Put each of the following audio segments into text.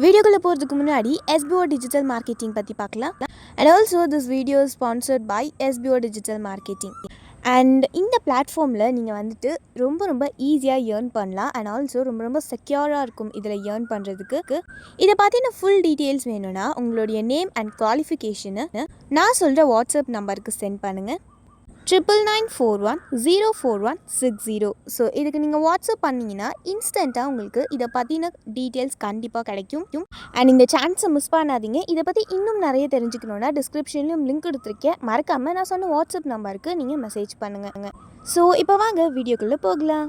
வீடியோக்குள்ளே போகிறதுக்கு முன்னாடி எஸ்பிஓ டிஜிட்டல் மார்க்கெட்டிங் பற்றி பார்க்கலாம். And also this video sponsored by SPO digital marketing and இந்த பிளாட்ஃபார்மில் நீங்கள் வந்துட்டு ரொம்ப ரொம்ப ஈஸியாக ஏர்ன் பண்ணலாம். அண்ட் ஆல்சோ ரொம்ப ரொம்ப செக்யூராக இருக்கும் இதில் ஏர்ன் பண்ணுறதுக்கு இதை பற்றின ஃபுல் டீட்டெயில்ஸ் வேணும்னா உங்களுடைய நேம் அண்ட் குவாலிஃபிகேஷனை நான் சொல்கிற வாட்ஸ்அப் நம்பருக்கு சென்ட் பண்ணுங்கள் triple nine four one zero four one six zero so இதுக்கு நீங்கள் வாட்ஸ்அப் பண்ணிங்கன்னா இன்ஸ்டண்ட்டாக உங்களுக்கு இதை பற்றின டீட்டெயில்ஸ் கண்டிப்பாக கிடைக்கும். அண்ட் இந்த சான்ஸை மிஸ் பண்ணாதீங்க. இதை பற்றி இன்னும் நிறைய தெரிஞ்சுக்கணுன்னா டிஸ்கிரிப்ஷன்லையும் லிங்க் கொடுத்துருக்கேன் மறக்காமல் நான் சொன்ன வாட்ஸ்அப் நம்பருக்கு நீங்கள் மெசேஜ் பண்ணுங்க. ஸோ இப்போ வாங்க வீடியோக்குள்ளே போகலாம்.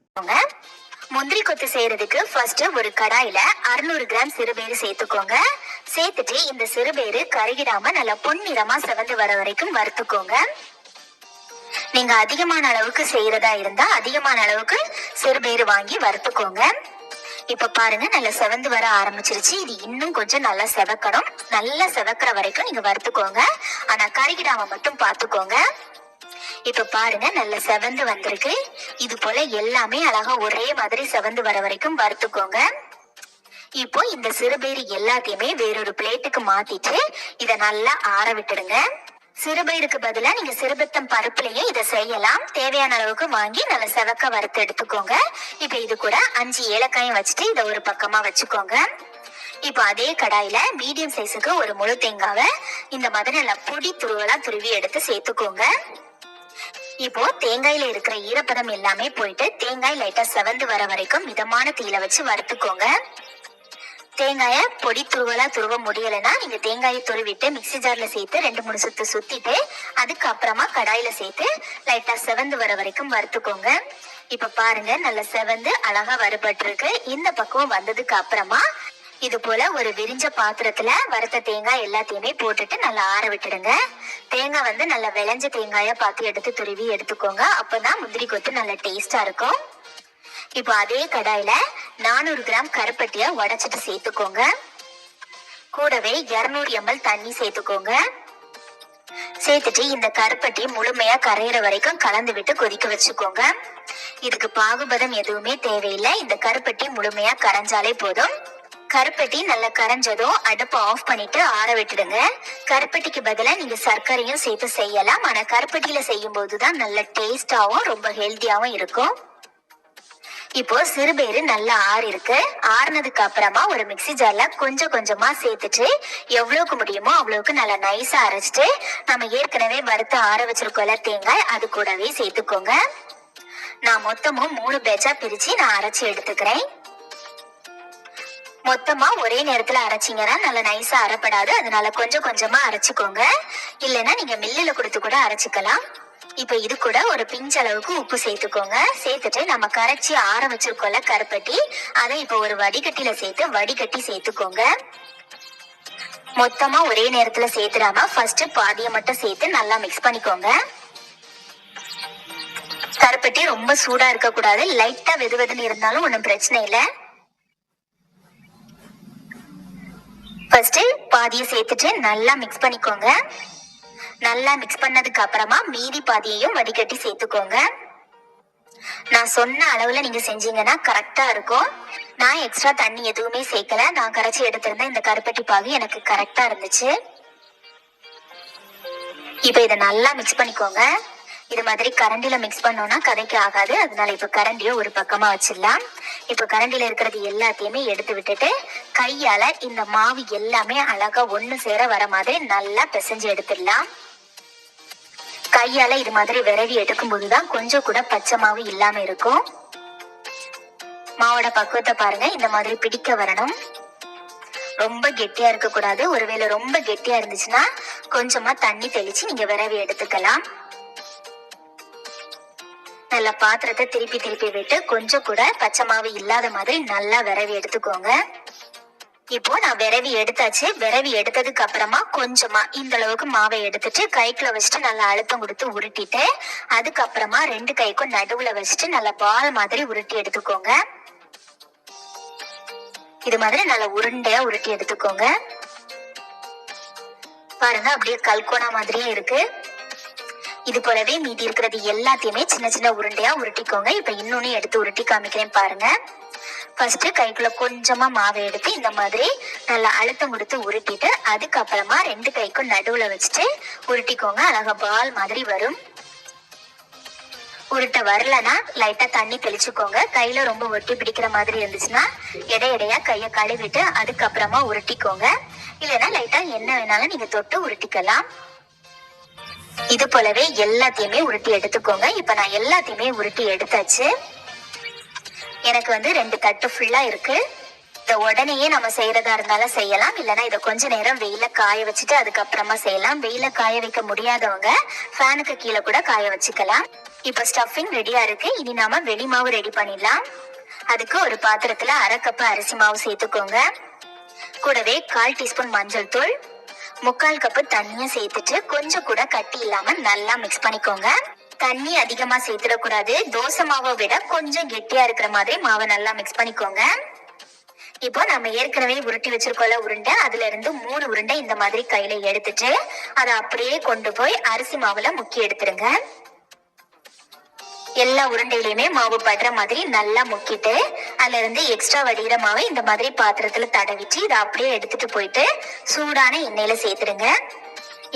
முந்திரி கொத்து செய்யறதுக்கு ஃபர்ஸ்ட் ஒரு கடாயில 600 கிராம் சிறுபேறு சேர்த்துக்கோங்க. சேர்த்துட்டு இந்த சிறுபேறு கருகிடாம நல்லா பொன்னிறமா செவந்து வர வரைக்கும் வறுத்துக்கோங்க. நீங்க அதிகமான அளவுக்கு செய்யறதா இருந்தா அதிகமான அளவுக்கு சிறுபேறு வாங்கி வறுத்துக்கோங்க. இப்ப பாருங்க நல்லா செவந்து வர ஆரம்பிச்சிருச்சு. இது இன்னும் கொஞ்சம் நல்லா செவக்கணும். நல்லா செவக்கிற வரைக்கும் நீங்க வறுத்துக்கோங்க. ஆனா கருகிடாம மட்டும் பாத்துக்கோங்க இப்ப பாருங்க நல்ல செவந்து வந்திருக்கு. இது போல எல்லாமே அழகா ஒரே மாதிரி செவந்து வர வரைக்கும் வறுத்துக்கோங்க. இப்போ இந்த சிறுபயிறு எல்லாத்தையுமே வேறொரு பிளேட்டுக்கு மாத்திட்டு இத நல்லா ஆற விட்டுடுங்க. சிறுபயிருக்கு பதிலா நீங்க சிறுபத்தம் பருப்புலயே இதை செய்யலாம். தேவையான அளவுக்கு வாங்கி நல்ல செவக்க வறுத்து எடுத்துக்கோங்க. இப்ப இது கூட அஞ்சு ஏலக்காயும் வச்சுட்டு இதை ஒரு பக்கமா வச்சுக்கோங்க. இப்போ அதே கடாயில மீடியம் சைஸுக்கு ஒரு முழு தேங்காவை இந்த மாதிரி நல்லா பொடி துருவலா துருவி எடுத்து சேர்த்துக்கோங்க. இப்போ தேங்காயில இருக்கிற ஈரப்பதம் எல்லாமே போயிட்டு தேங்காய் லைட்டா செவந்து வர வரைக்கும் மிதமான தீயில வச்சு வறுத்துக்கோங்க. தேங்காய பொடி துருவலா துருவ முடியலைன்னா நீங்க தேங்காயை துருவிட்டு மிக்சி ஜார்ல சேர்த்து ரெண்டு மூணு சுத்து சுத்திட்டு அதுக்கப்புறமா கடாயில சேர்த்து லைட்டா செவந்து வர வரைக்கும் வறுத்துக்கோங்க. இப்ப பாருங்க நல்ல செவந்து அழகா வறுபட்டு இருக்கு இந்த பக்குவம் வந்ததுக்கு அப்புறமா இது போல ஒரு விரிஞ்ச பாத்திரத்துல வறுத்த தேங்காய் எல்லாத்தையுமே போட்டுட்டு நல்லா ஆற விட்டுடுங்க. தேங்காய் வந்து நல்லா விளைஞ்ச தேங்காய பார்த்து எடுத்து துருவி எடுத்துக்கோங்க. அப்பதான் முந்திரி கொத்து நல்லா டேஸ்டா இருக்கும். இப்போ அதே கடாயில நானூறு கிராம் கருப்பட்டிய உடைச்சிட்டு சேர்த்துக்கோங்க. கூடவே 200 எம்எல் தண்ணி சேர்த்துக்கோங்க. சேர்த்துட்டு இந்த கருப்பட்டி முழுமையா கரையிற வரைக்கும் கலந்து விட்டு கொதிக்க வச்சுக்கோங்க. இதுக்கு பாகுபதம் எதுவுமே தேவையில்லை. இந்த கருப்பட்டி முழுமையா கரைஞ்சாலே போதும். கருப்பட்டி நல்லா கரைஞ்சதும் அடுப்பை ஆஃப் பண்ணிட்டு ஆற விட்டுடுங்க. கருப்பட்டிக்கு பதிலாக நீங்க சர்க்கரையும் சேர்த்து செய்யலாம். ஆனா கருப்பட்டியில செய்யும் போதுதான் நல்ல டேஸ்டாவும் ரொம்ப ஹெல்த்தியாவும் இருக்கும். இப்போ சிறுபயிறு நல்லா ஆறி இருக்கு ஆறுனதுக்கு அப்புறமா ஒரு மிக்ஸி ஜார்ல கொஞ்சம் கொஞ்சமா சேர்த்துட்டு எவ்வளவுக்கு முடியுமோ அவ்வளவுக்கு நல்லா நைஸா அரைச்சிட்டு நம்ம ஏற்கனவே வறுத்து ஆற வச்சிருக்கோம்ல தேங்காய் அது கூடவே சேர்த்துக்கோங்க. நான் மொத்தமும் மூணு பேட்சா பிரிச்சு நான் அரைச்சி எடுத்துக்கிறேன். மொத்தமா ஒரே நேரத்துல அரைச்சீங்கன்னா நல்லா நைஸா அரைப்படாது. அதனால கொஞ்சம் கொஞ்சமா அரைச்சுக்கோங்க. இல்லைன்னா நீங்க மில்லுல கொடுத்து கூட அரைச்சுக்கலாம். இப்ப இது கூட ஒரு பிஞ்ச் அளவுக்கு உப்பு சேர்த்துக்கோங்க. சேர்த்துட்டு நம்ம கரைச்சி ஆற வச்சிருக்கோம்ல கருப்பட்டி அதை இப்ப ஒரு வடிகட்டில சேர்த்து வடிகட்டி சேர்த்துக்கோங்க. மொத்தமா ஒரே நேரத்துல சேர்த்துடாம ஃபர்ஸ்ட் பாதியை மட்டும் சேர்த்து நல்லா மிக்ஸ் பண்ணிக்கோங்க. கருப்பட்டி ரொம்ப சூடா இருக்க கூடாது லைட்டா வெது வெதுன்னு இருந்தாலும் ஒன்றும் பிரச்சனை இல்லை. ஃபர்ஸ்ட் பாதியை சேர்த்துட்டு நல்லா மிக்ஸ் பண்ணிக்கோங்க. நல்லா மிக்ஸ் பண்ணதுக்கு அப்புறமா மீதி பாதியையும் வடிகட்டி சேர்த்துக்கோங்க. நான் சொன்ன அளவுல நீங்க செஞ்சீங்கன்னா கரெக்டா இருக்கும். நான் எக்ஸ்ட்ரா தண்ணி எதுவுமே சேர்க்கல. நான் கரைச்சி எடுத்திருந்த இந்த கருப்பட்டி பாகு எனக்கு கரெக்டா இருந்துச்சு. இப்போ இதை நல்லா மிக்ஸ் பண்ணிக்கோங்க. இது மாதிரி கரண்டில மிக்ஸ் பண்ணோம்னா கதைக்கு ஆகாது. அதனால இப்ப கரண்டிய ஒரு பக்கமா வச்சிடலாம். இப்ப கரண்டில இருக்கிறது எல்லாத்தையுமே எடுத்து விட்டுட்டு கையால இந்த மாவு எல்லாமே அழகா ஒண்ணு சேர வர மாதிரி நல்லா பிசைஞ்சு எடுத்துடலாம். கையால இது மாதிரி விரவி எடுக்கும் போதுதான் கொஞ்சம் கூட பச்சை மாவு இல்லாம இருக்கும். மாவோட பக்குவத்தை பாருங்க. இந்த மாதிரி பிடிக்க வரணும். ரொம்ப கெட்டியா இருக்க கூடாது ஒருவேளை ரொம்ப கெட்டியா இருந்துச்சுன்னா கொஞ்சமா தண்ணி தெளிச்சு நீங்க விரவி எடுத்துக்கலாம். நல்ல பாத்திரத்தை திருப்பி திருப்பி விட்டு கொஞ்சம் கூட பச்சை மாவு இல்லாத மாதிரி நல்லா விரவி எடுத்துக்கோங்க. இப்போ நான் விரவி எடுத்தாச்சு. விரவி எடுத்ததுக்கு அப்புறமா கொஞ்சமா இந்த அளவுக்கு மாவை எடுத்துட்டு கைக்குள்ள வச்சுட்டு நல்லா அழுத்தம் கொடுத்து உருட்டிட்டு அதுக்கப்புறமா ரெண்டு கைக்கும் நடுவுல வச்சுட்டு நல்லா பால் மாதிரி உருட்டி எடுத்துக்கோங்க. இது மாதிரி நல்லா உருண்டையா உருட்டி எடுத்துக்கோங்க. பாருங்க அப்படியே கல்கோனா மாதிரியே இருக்கு. இது போலவே மீதி இருக்கிறது எல்லாத்தையுமே சின்ன சின்ன உருண்டையா உருட்டிக்கோங்க. இப்ப இன்னொன்னு எடுத்து உருட்டி காமிக்கிறேன் பாருங்க. ஃபர்ஸ்ட் கைக்குள்ள கொஞ்சமா மாவை எடுத்து இந்த மாதிரி நல்லா அழுத்தம் கொடுத்து உருட்டிட்டு அதுக்கப்புறமா ரெண்டு கைக்கும் நடுவுல வச்சுட்டு உருட்டிக்கோங்க. அழகா பால் மாதிரி வரும். உருட்ட வரலனா லைட்டா தண்ணி தெளிச்சுக்கோங்க. கையில ரொம்ப ஒட்டி பிடிக்கிற மாதிரி இருந்துச்சுன்னா எடை எடையா கைய கழுவிட்டு அதுக்கப்புறமா உருட்டிக்கோங்க. இல்லைன்னா லைட்டா என்ன வேணாலும் நீங்க தொட்டு உருட்டிக்கலாம். இது போலவே எல்லாத்தையுமே உருட்டி எடுத்துக்கோங்க. இப்ப நான் எல்லாத்தையுமே உருட்டி எடுத்தாச்சு. எனக்கு வந்து ரெண்டு தட்டு ஃபுல்லா இருக்கு. இத உடனேயே நம்ம செய்யறதா இருந்தாலும் செய்யலாம். இல்லைன்னா இதை கொஞ்ச நேரம் வெயில காய வச்சுட்டு அதுக்கப்புறமா செய்யலாம். வெயில காய வைக்க முடியாதவங்க ஃபேனுக்கு கீழே கூட காய வச்சுக்கலாம். இப்ப ஸ்டஃபிங் ரெடியா இருக்கு. இனி நாம வெளி மாவு ரெடி பண்ணிடலாம். அதுக்கு ஒரு பாத்திரத்துல அரை கப் அரிசி மாவு சேர்த்துக்கோங்க. கூடவே கால் டீஸ்பூன் மஞ்சள் தூள். முக்கால் கப்பு தண்ணியும் சேர்த்துட்டு கொஞ்சம் கூட கட்டி இல்லாம நல்லா மிக்ஸ் பண்ணிக்கோங்க. தண்ணி அதிகமா சேர்த்துடக்கூடாது. தோசை மாவை விட கொஞ்சம் கெட்டியா இருக்கிற மாதிரி மாவை நல்லா மிக்ஸ் பண்ணிக்கோங்க. இப்போ நம்ம ஏற்கனவே உருட்டி வச்சிருக்கோம்ல உருண்டை அதுல இருந்து மூணு உருண்டை இந்த மாதிரி கையில எடுத்துட்டு அதை அப்படியே கொண்டு போய் அரிசி மாவுல முக்கி எடுத்துருங்க எல்லா உருண்டையிலுமே மாவு படுற மாதிரி நல்லா முக்கிட்டு அதுல இருந்து எக்ஸ்ட்ரா வடிகிற மாவை இந்த மாதிரி பாத்திரத்துல தடவிட்டு இதை அப்படியே எடுத்துட்டு போயிட்டு சூடான எண்ணெயில சேர்த்துடுங்க.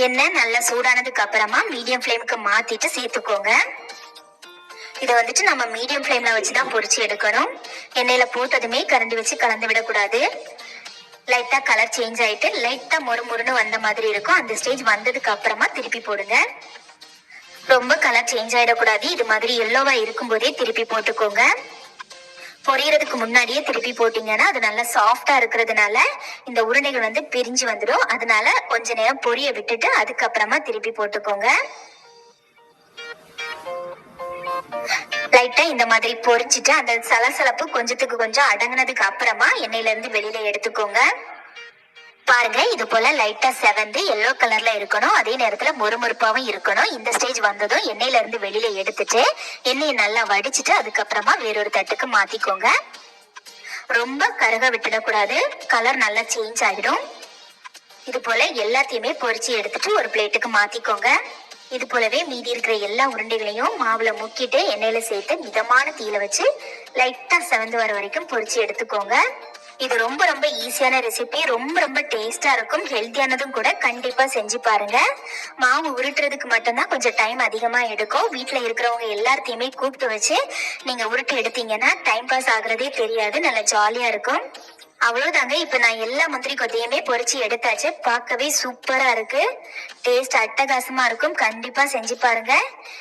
எண்ணெய் நல்லா சூடானதுக்கு அப்புறமா மீடியம் ஃப்ளேமுக்கு மாத்திட்டு சேர்த்துக்கோங்க. இதை வந்துட்டு நம்ம மீடியம் ஃப்ளேம்ல வச்சுதான் பொரிச்சு எடுக்கணும். எண்ணெயில போட்டதுமே கரண்டி வச்சு கலந்து விடக்கூடாது. லைட்டா கலர் சேஞ்ச் ஆயிட்டு லைட்டா மொறு மொறுன்னு வந்த மாதிரி இருக்கும். அந்த ஸ்டேஜ் வந்ததுக்கு அப்புறமா திருப்பி போடுங்க. ரொம்ப கலர் சேஞ்ச் ஆயிடக்கூடாது. இது மாதிரி எல்லோவா இருக்கும்போதே திருப்பி போட்டுக்கோங்க. பொரியறதுக்கு முன்னாடியே திருப்பி போட்டீங்கன்னா அது நல்லா சாஃப்டா இருக்கிறதுனால இந்த உருண்டைகள் வந்து பிரிஞ்சு வந்துடும். அதனால கொஞ்ச நேரம் பொரிய விட்டுட்டு அதுக்கப்புறமா திருப்பி போட்டுக்கோங்க. லைட்டா இந்த மாதிரி பொரிச்சிட்டு அந்த சலசலப்பு கொஞ்சத்துக்கு கொஞ்சம் அடங்கினதுக்கு அப்புறமா எண்ணெயில இருந்து வெளியில எடுத்துக்கோங்க. பாருங்க இது போல லைட்டா செவந்து எல்லோ கலர்ல இருக்கணும். அதே நேரத்துல மொறுமொறுப்பாவும் இருக்கணும். இந்த ஸ்டேஜ் வந்ததும் எண்ணெயில இருந்து வெளியில எடுத்துட்டு எண்ணெயை நல்லா வடிச்சிட்டு அதுக்கப்புறமா வேறொரு தட்டுக்கு மாத்திக்கோங்க. ரொம்ப கருக விட்டுடக்கூடாது. கலர் நல்லா சேஞ்ச் ஆகிடும் இது போல எல்லாத்தையுமே பொறிச்சு எடுத்துட்டு ஒரு பிளேட்டுக்கு மாத்திக்கோங்க. இது போலவே மீதி இருக்கிற எல்லா உருண்டைகளையும் மாவுல முக்கிட்டு எண்ணெயில சேர்த்து மிதமான தீயில வச்சு லைட்டா செவந்து வர வரைக்கும் பொரிச்சு எடுத்துக்கோங்க. இது ரொம்ப ரொம்ப ஈஸியான ரெசிபி ரொம்ப ரொம்ப டேஸ்டா இருக்கும். ஹெல்த்தியானதும் கூட கண்டிப்பா செஞ்சு பாருங்க. மாவு உருட்டுறதுக்கு மட்டும்தான் கொஞ்சம் டைம் அதிகமா எடுக்கும். வீட்ல இருக்கிறவங்க எல்லாத்தையுமே கூப்பிட்டு வச்சு நீங்க உருட்டு எடுத்தீங்கன்னா டைம் பாஸ் ஆகுறதே தெரியாது. நல்லா ஜாலியா இருக்கும். அவ்வளவுதாங்க. இப்ப நான் எல்லா முந்திரி கொத்தையுமே பொறிச்சு எடுத்தாச்சு. பார்க்கவே சூப்பரா இருக்கு. டேஸ்ட் அட்டகாசமா இருக்கும். கண்டிப்பா செஞ்சு பாருங்க.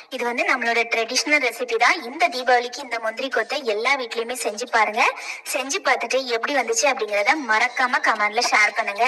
இது வந்து நம்மளோட ட்ரெடிஷ்னல் ரெசிபி தான். இந்த தீபாவளிக்கு இந்த முந்திரி கொத்தை எல்லா வீட்லயுமே செஞ்சு பாருங்க. செஞ்சு பார்த்துட்டு எப்படி வந்துச்சு அப்படிங்கறத மறக்காம கமெண்ட்ல ஷேர் பண்ணுங்க.